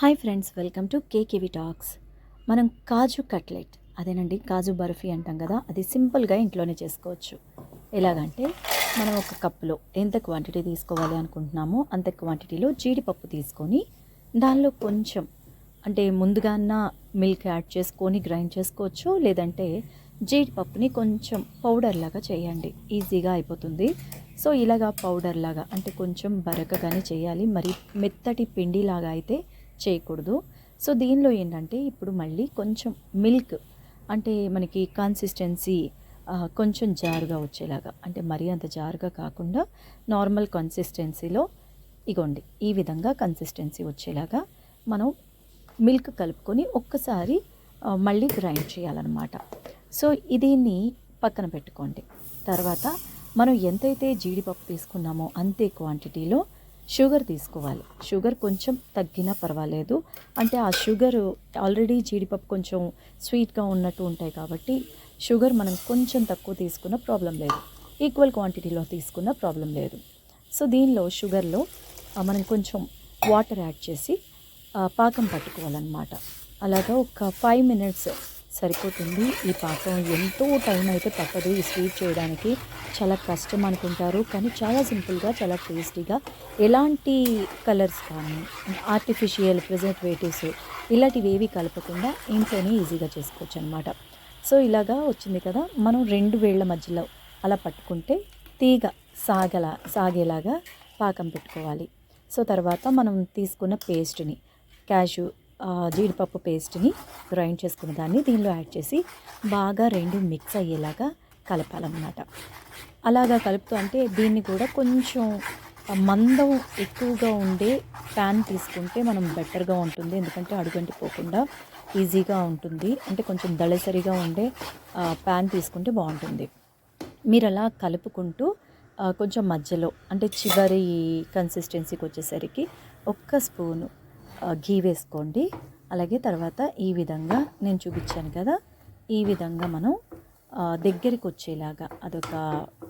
Hi friends welcome to KKV talks. మనం kaju cutlet అదేనండి కాజు బర్ఫీ అంటాం కదా అది సింపుల్గా ఇంట్లోనే చేసుకోవచ్చు. ఎలాగంటే మనం ఒక కప్పులో ఎంత క్వాంటిటీ తీసుకోవాలి అనుకుంటున్నామో అంత క్వాంటిటీలో జీడిపప్పు తీసుకొని దానిలో కొంచెం అంటే ముందుగాన మిల్క్ యాడ్ చేసుకొని గ్రైండ్ చేసుకోవచ్చు లేదంటే జీడిపప్పుని కొంచెం పౌడర్ లాగా చేయండి. ఈజీగా అయిపోతుంది. సో ఇలాగా పౌడర్ లాగా అంటే కొంచెం బరకగానే చేయాలి. మరి మెత్తటి పిండిలాగా అయితే చేయకూడదు. సో దీనిలో ఏంటంటే ఇప్పుడు మళ్ళీ కొంచెం మిల్క్ అంటే మనకి కన్సిస్టెన్సీ కొంచెం జారుగా వచ్చేలాగా. అంటే మరీ అంత జారుగా కాకుండా నార్మల్ కన్సిస్టెన్సీలో ఇగోండి ఈ విధంగా కన్సిస్టెన్సీ వచ్చేలాగా మనం మిల్క్ కలుపుకొని ఒక్కసారి మళ్ళీ గ్రైండ్ చేయాలన్నమాట. సో దీన్ని పక్కన పెట్టుకోండి. తర్వాత మనం ఎంతైతే జీడిపప్పు తీసుకున్నామో అంతే క్వాంటిటీలో షుగర్ తీసుకోవాలి. షుగర్ కొంచెం తగ్గినా పర్వాలేదు. అంటే ఆ షుగర్ ఆల్రెడీ జీడిపప్పు కొంచెం స్వీట్గా ఉన్నట్టు ఉంటాయి కాబట్టి షుగర్ మనం కొంచెం తక్కువ తీసుకున్న ప్రాబ్లం లేదు. ఈక్వల్ క్వాంటిటీలో తీసుకున్న ప్రాబ్లం లేదు. సో దీనిలో షుగర్లో మనం కొంచెం వాటర్ యాడ్ చేసి పాకం పట్టుకోవాలన్నమాట. అలాగా ఒక ఫైవ్ మినిట్స్ సరిపోతుంది. ఈ పాకం ఎంతో టైం అయితే పట్టదు. ఈ స్వీట్ చేయడానికి చాలా కష్టం అనుకుంటారు. కానీ చాలా సింపుల్గా చాలా టేస్టీగా ఎలాంటి కలర్స్ కానీ ఆర్టిఫిషియల్ ప్రిజర్వేటివ్స్ ఇలాంటివి ఏవి కలపకుండా ఇంట్లోనే ఈజీగా చేసుకోవచ్చు అనమాట సో ఇలాగా వచ్చింది కదా. మనం రెండు వేళ్ళ మధ్యలో అలా పట్టుకుంటే తీగ సాగలా సాగేలాగా పాకం పెట్టుకోవాలి. సో తర్వాత మనం తీసుకున్న పేస్ట్ని క్యాషు జీడిపప్పు పేస్ట్ని గ్రైండ్ చేసుకున్న దాన్ని దీనిలో యాడ్ చేసి బాగా రెండు మిక్స్ అయ్యేలాగా కలపాలన్నమాట. అలాగా కలుపుతూ అంటే దీన్ని కూడా కొంచెం మందం ఎక్కువగా ఉండే ప్యాన్ తీసుకుంటే మనం బెటర్గా ఉంటుంది. ఎందుకంటే అడుగంటిపోకుండా ఈజీగా ఉంటుంది. అంటే కొంచెం దళసరిగా ఉండే ప్యాన్ తీసుకుంటే బాగుంటుంది. మీరు అలా కలుపుకుంటూ కొంచెం మధ్యలో అంటే చివరి కన్సిస్టెన్సీకి వచ్చేసరికి ఒక్క స్పూను ఘీ వేసుకోండి. అలాగే తర్వాత ఈ విధంగా నేను చూపించాను కదా ఈ విధంగా మనం దగ్గరికి వచ్చేలాగా అదొక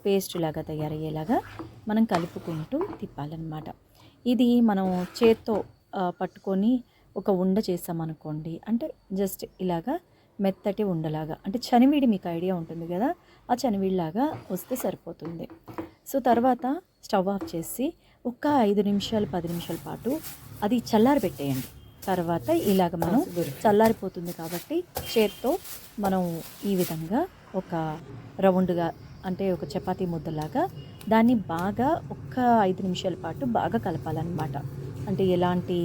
పేస్ట్ లాగా తయారయ్యేలాగా మనం కలుపుకుంటూ తిప్పాలన్నమాట. ఇది మనం చేత్తో పట్టుకొని ఒక ఉండ చేసామనుకోండి అంటే జస్ట్ ఇలాగా మెత్తటి ఉండలాగా అంటే చనివిడి మీకు ఐడియా ఉంటుంది కదా ఆ చనివిడిలాగా వస్తే సరిపోతుంది. సో తర్వాత స్టవ్ ఆఫ్ చేసి ఒక ఐదు నిమిషాలు పది నిమిషాల పాటు అది చల్లారి పెట్టేయండి. తర్వాత ఇలాగ మనం చల్లారిపోతుంది కాబట్టి చేత్తో మనం ఈ విధంగా ఒక రౌండ్గా అంటే ఒక చపాతీ ముద్దలాగా దాన్ని బాగా ఒక్క ఐదు నిమిషాల పాటు బాగా కలపాలన్నమాట. అంటే ఎలాంటి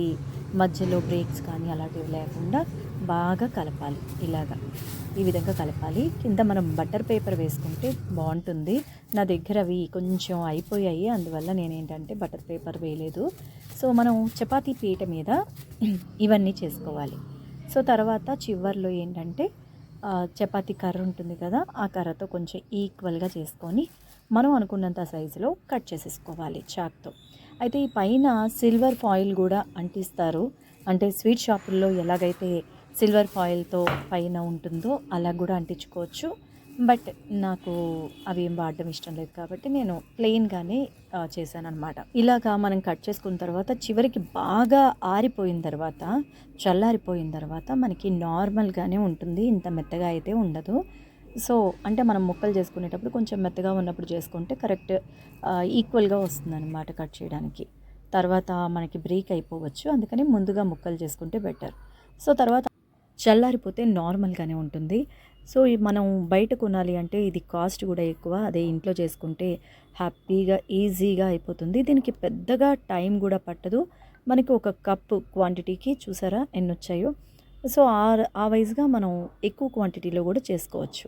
మధ్యలో బ్రేక్స్ కానీ అలాంటివి లేకుండా బాగా కలపాలి. ఇలాగా ఈ విధంగా కలపాలి. కింద మనం బటర్ పేపర్ వేసుకుంటే బాగుంటుంది. నా దగ్గర అవి కొంచెం అయిపోయాయి. అందువల్ల నేను ఏంటంటే బటర్ పేపర్ వేయలేదు. సో మనం చపాతీ పీట మీద ఇవన్నీ చేసుకోవాలి. సో తర్వాత చివర్లో ఏంటంటే చపాతీ కర్ర ఉంటుంది కదా ఆ కర్రతో కొంచెం ఈక్వల్గా చేసుకొని మనం అనుకున్నంత సైజులో కట్ చేసేసుకోవాలి చాక్తో. అయితే ఈ పైన సిల్వర్ ఫాయిల్ కూడా అంటిస్తారు. అంటే స్వీట్ షాపుల్లో ఎలాగైతే సిల్వర్ ఫాయిల్తో పైన ఉంటుందో అలా కూడా అంటించుకోవచ్చు. బట్ నాకు అవి ఏం వాడడం ఇష్టం లేదు కాబట్టి నేను ప్లెయిన్గానే చేశాను అనమాట ఇలాగా మనం కట్ చేసుకున్న తర్వాత చివరికి బాగా ఆరిపోయిన తర్వాత చల్లారిపోయిన తర్వాత మనకి నార్మల్గానే ఉంటుంది. ఇంత మెత్తగా అయితే ఉండదు. సో అంటే మనం ముక్కలు చేసుకునేటప్పుడు కొంచెం మెత్తగా ఉన్నప్పుడు చేసుకుంటే కరెక్ట్ ఈక్వల్గా వస్తుంది అనమాట కట్ చేయడానికి. తర్వాత మనకి బ్రేక్ అయిపోవచ్చు అందుకని ముందుగా ముక్కలు చేసుకుంటే బెటర్. సో తర్వాత చల్లారిపోతే నార్మల్గానే ఉంటుంది. సో మనం బయట కొనాలి అంటే ఇది కాస్ట్ కూడా ఎక్కువ అదే ఇంట్లో చేసుకుంటే హ్యాపీగా ఈజీగా అయిపోతుంది. దీనికి పెద్దగా టైం కూడా పట్టదు. మనకి ఒక కప్పు క్వాంటిటీకి చూసారా ఎన్ని వచ్చాయో సో ఆ ఆ వైజ్గా మనం ఎక్కువ క్వాంటిటీలో కూడా చేసుకోవచ్చు.